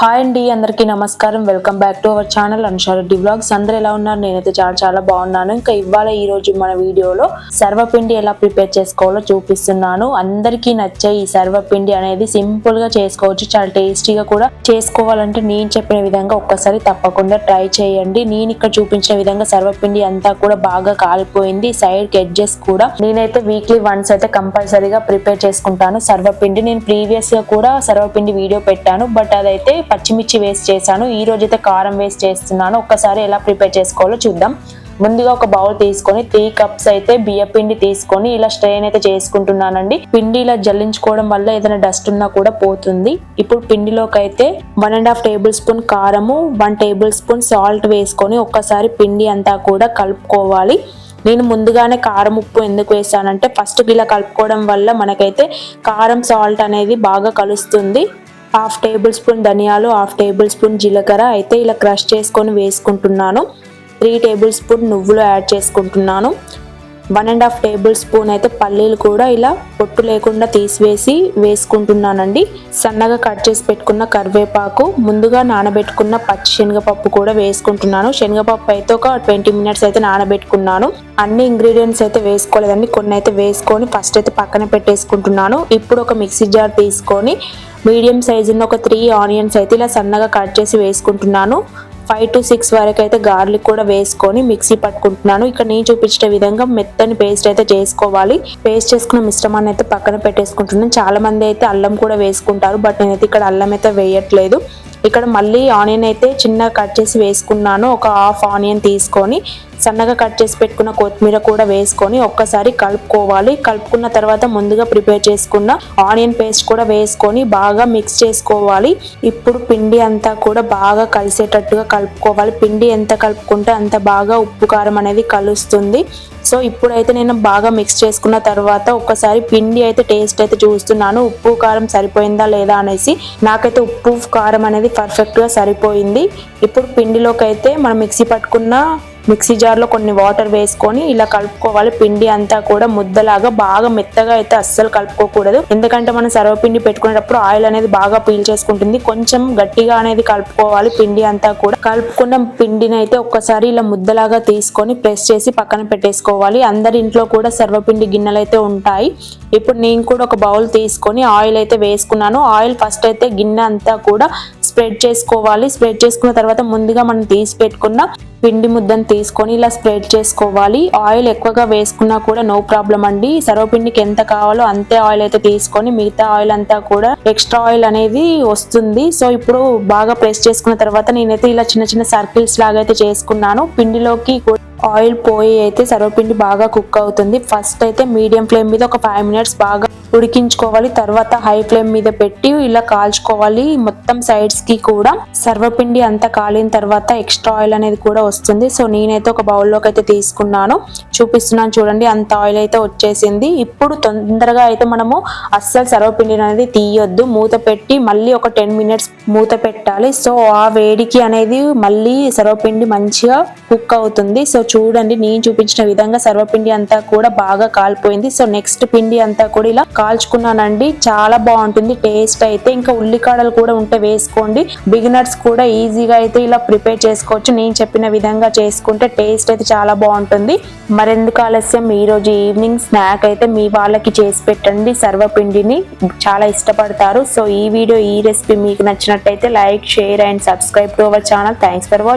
Hi అండి అందరికీ నమస్కారం. Welcome back to our channel Anusha Reddy vlogs అందరూ ఎలా ఉన్నారు? నేనైతే చాలా చాలా బాగున్నాను. ఇంకా ఇవాళ ఈ రోజు మన వీడియోలో సర్వపిండి ఎలా ప్రిపేర్ చేసుకోవాలో చూపిస్తున్నాను. అందరికీ నచ్చే ఈ సర్వపిండి అనేది సింపుల్గా చేసుకోవచ్చు. చాలా టేస్టీగా కూడా చేసుకోవాలంటే నేను చెప్పిన విధంగా ఒక్కసారి తప్పకుండా ట్రై చేయండి. నేను ఇక్కడ చూపించిన విధంగా సర్వపిండి అంతా కూడా బాగా కాలిపోయింది. సైడ్ ఎడ్జెస్ కూడా నేనైతే వీక్లీ వన్స్ అయితే కంపల్సరీగా ప్రిపేర్ చేసుకుంటాను. సర్వపిండి నేను ప్రీవియస్గా కూడా సర్వపిండి వీడియో పెట్టాను. బట్ అదైతే పచ్చిమిర్చి వేస్ట్ చేశాను ఈ రోజు అయితే కారం వేస్ట్ చేస్తున్నాను. ఒక్కసారి ఎలా ప్రిపేర్ చేసుకోవాలో చూద్దాం. ముందుగా ఒక బౌల్ తీసుకొని త్రీ కప్స్ అయితే బియ్య పిండి తీసుకొని ఇలా స్ట్రెయిన్ అయితే చేసుకుంటున్నానండి. పిండి ఇలా జల్లించుకోవడం వల్ల ఏదైనా డస్ట్ ఉన్నా కూడా పోతుంది. ఇప్పుడు పిండిలోకి అయితే one and half tablespoon కారము వన్ టేబుల్ స్పూన్ సాల్ట్ వేసుకొని ఒక్కసారి పిండి అంతా కూడా కలుపుకోవాలి. నేను ముందుగానే కారం ఉప్పు ఎందుకు వేసానంటే ఫస్ట్ ఇలా కలుపుకోవడం వల్ల మనకైతే కారం సాల్ట్ అనేది బాగా కలుస్తుంది. హాఫ్ టేబుల్ స్పూన్ ధనియాలు హాఫ్ టేబుల్ స్పూన్ జీలకర్ర అయితే ఇలా క్రష్ చేసుకొని వేసుకుంటున్నాను. త్రీ టేబుల్ స్పూన్ నువ్వులు యాడ్ చేసుకుంటున్నాను. One and half tablespoon అయితే పల్లీలు కూడా ఇలా పొట్టు లేకుండా తీసివేసి వేసుకుంటున్నానండి. సన్నగా కట్ చేసి పెట్టుకున్న కరివేపాకు ముందుగా నానబెట్టుకున్న పచ్చి శనగపప్పు కూడా వేసుకుంటున్నాను. శనగపప్పు అయితే ఒక ట్వంటీ మినిట్స్ అయితే నానబెట్టుకున్నాను. అన్ని ఇంగ్రీడియంట్స్ అయితే వేసుకోలేదండి. కొన్ని అయితే వేసుకొని ఫస్ట్ అయితే పక్కన పెట్టేసుకుంటున్నాను. ఇప్పుడు ఒక మిక్సీ జార్ తీసుకొని మీడియం సైజు ఉన్న ఒక త్రీ ఆనియన్స్ అయితే ఇలా సన్నగా కట్ చేసి వేసుకుంటున్నాను. ఫైవ్ టు సిక్స్ వరకు అయితే గార్లిక్ కూడా వేసుకొని మిక్సీ పట్టుకుంటున్నాను. ఇక్కడ నేను చూపించిన విధంగా మెత్తని పేస్ట్ అయితే చేసుకోవాలి. పేస్ట్ చేసుకున్న మిశ్రమాన్ని అయితే పక్కన పెట్టేసుకుంటున్నాను. చాలా మంది అయితే అల్లం కూడా వేసుకుంటారు బట్ నేనైతే ఇక్కడ అల్లం అయితే వేయట్లేదు. ఇక్కడ మళ్ళీ ఆనియన్ అయితే చిన్నగా కట్ చేసి వేసుకున్నాను. ఒక హాఫ్ ఆనియన్ తీసుకొని సన్నగా కట్ చేసి పెట్టుకున్న కొత్తిమీర కూడా వేసుకొని ఒక్కసారి కలుపుకోవాలి. కలుపుకున్న తర్వాత ముందుగా ప్రిపేర్ చేసుకున్న ఆనియన్ పేస్ట్ కూడా వేసుకొని బాగా మిక్స్ చేసుకోవాలి. ఇప్పుడు పిండి అంతా కూడా బాగా కలిసేటట్టుగా కలుపుకోవాలి. పిండి ఎంత కలుపుకుంటే అంత బాగా ఉప్పు కారం అనేది కలుస్తుంది. సో ఇప్పుడైతే నేను బాగా మిక్స్ చేసుకున్న తర్వాత ఒక్కసారి పిండి అయితే టేస్ట్ అయితే చూస్తున్నాను. ఉప్పు కారం సరిపోయిందా లేదా అనేసి నాకైతే ఉప్పు కారం అనేది పర్ఫెక్ట్గా సరిపోయింది. ఇప్పుడు పిండిలోకి అయితే మనం మిక్సీ పట్టుకున్న మిక్సీ జార్లో కొన్ని వాటర్ వేసుకొని ఇలా కలుపుకోవాలి. పిండి అంతా కూడా ముద్దలాగా బాగా మెత్తగా అయితే అస్సలు కలుపుకోకూడదు. ఎందుకంటే మనం సర్వపిండి పెట్టుకునేటప్పుడు ఆయిల్ అనేది బాగా పీల్ చేసుకుంటుంది. కొంచెం గట్టిగా అనేది కలుపుకోవాలి పిండి అంతా కూడా. కలుపుకున్న పిండిని అయితే ఒక్కసారి ఇలా ముద్దలాగా తీసుకొని ప్రెస్ చేసి పక్కన పెట్టేసుకోవాలి. అందరి ఇంట్లో కూడా సర్వపిండి గిన్నెలు అయితే ఉంటాయి. ఇప్పుడు నేను కూడా ఒక బౌల్ తీసుకొని ఆయిల్ అయితే వేసుకున్నాను. ఆయిల్ ఫస్ట్ అయితే గిన్నె అంతా కూడా స్ప్రెడ్ చేసుకోవాలి. స్ప్రెడ్ చేసుకున్న తర్వాత ముందుగా మనం తీసి పెట్టుకున్న పిండి ముద్దను తీసుకొని ఇలా స్ప్రెడ్ చేసుకోవాలి. ఆయిల్ ఎక్కువగా వేసుకున్నా కూడా నో ప్రాబ్లం అండి. సర్వపిండికి ఎంత కావాలో అంతే ఆయిల్ అయితే తీసుకొని మిగతా ఆయిల్ అంతా కూడా ఎక్స్ట్రా ఆయిల్ అనేది వస్తుంది. సో ఇప్పుడు బాగా ప్రెస్ చేసుకున్న తర్వాత నేనైతే ఇలా చిన్న చిన్న సర్కిల్స్ లాగా అయితే చేసుకున్నాను. పిండిలోకి కూడా ఆయిల్ పోయి అయితే సర్వపిండి బాగా కుక్ అవుతుంది. ఫస్ట్ అయితే మీడియం ఫ్లేమ్ మీద ఒక ఫైవ్ మినిట్స్ బాగా ఉడికించుకోవాలి. తర్వాత హై ఫ్లేమ్ మీద పెట్టి ఇలా కాల్చుకోవాలి. మొత్తం సైడ్స్కి కూడా సర్వపిండి అంతా కాలిన తర్వాత ఎక్స్ట్రా ఆయిల్ అనేది కూడా వస్తుంది. సో నేనైతే ఒక బౌల్లోకి అయితే తీసుకున్నాను. చూపిస్తున్నాను చూడండి అంత ఆయిల్ అయితే వచ్చేసింది. ఇప్పుడు తొందరగా అయితే మనము అస్సలు సర్వపిండి అనేది తీయొద్దు. మూత పెట్టి మళ్ళీ ఒక టెన్ మినిట్స్ మూత పెట్టాలి. సో ఆ వేడికి అనేది మళ్ళీ సర్వపిండి మంచిగా కుక్ అవుతుంది. సో చూడండి నేను చూపించిన విధంగా సర్వపిండి అంతా కూడా బాగా కాలిపోయింది. సో నెక్స్ట్ పిండి అంతా కూడా ఇలా కాల్చుకున్నానండి. చాలా బాగుంటుంది. టేస్ట్ అయితే ఇంకా ఉల్లికాడలు కూడా ఉంటే వేసుకోండి. బిగినర్స్ కూడా ఈజీగా అయితే ఇలా ప్రిపేర్ చేసుకోవచ్చు. నేను చెప్పిన విధంగా చేసుకుంటే టేస్ట్ అయితే చాలా బాగుంటుంది. మరెందుకు ఆలస్యం? ఈ రోజు ఈవినింగ్ స్నాక్ అయితే మీ వాళ్ళకి చేసి పెట్టండి. సర్వపిండిని చాలా ఇష్టపడతారు. సో ఈ వీడియో ఈ రెసిపీ మీకు నచ్చిన నచ్చినట్టయితే like share and subscribe to our channel. Thanks for watching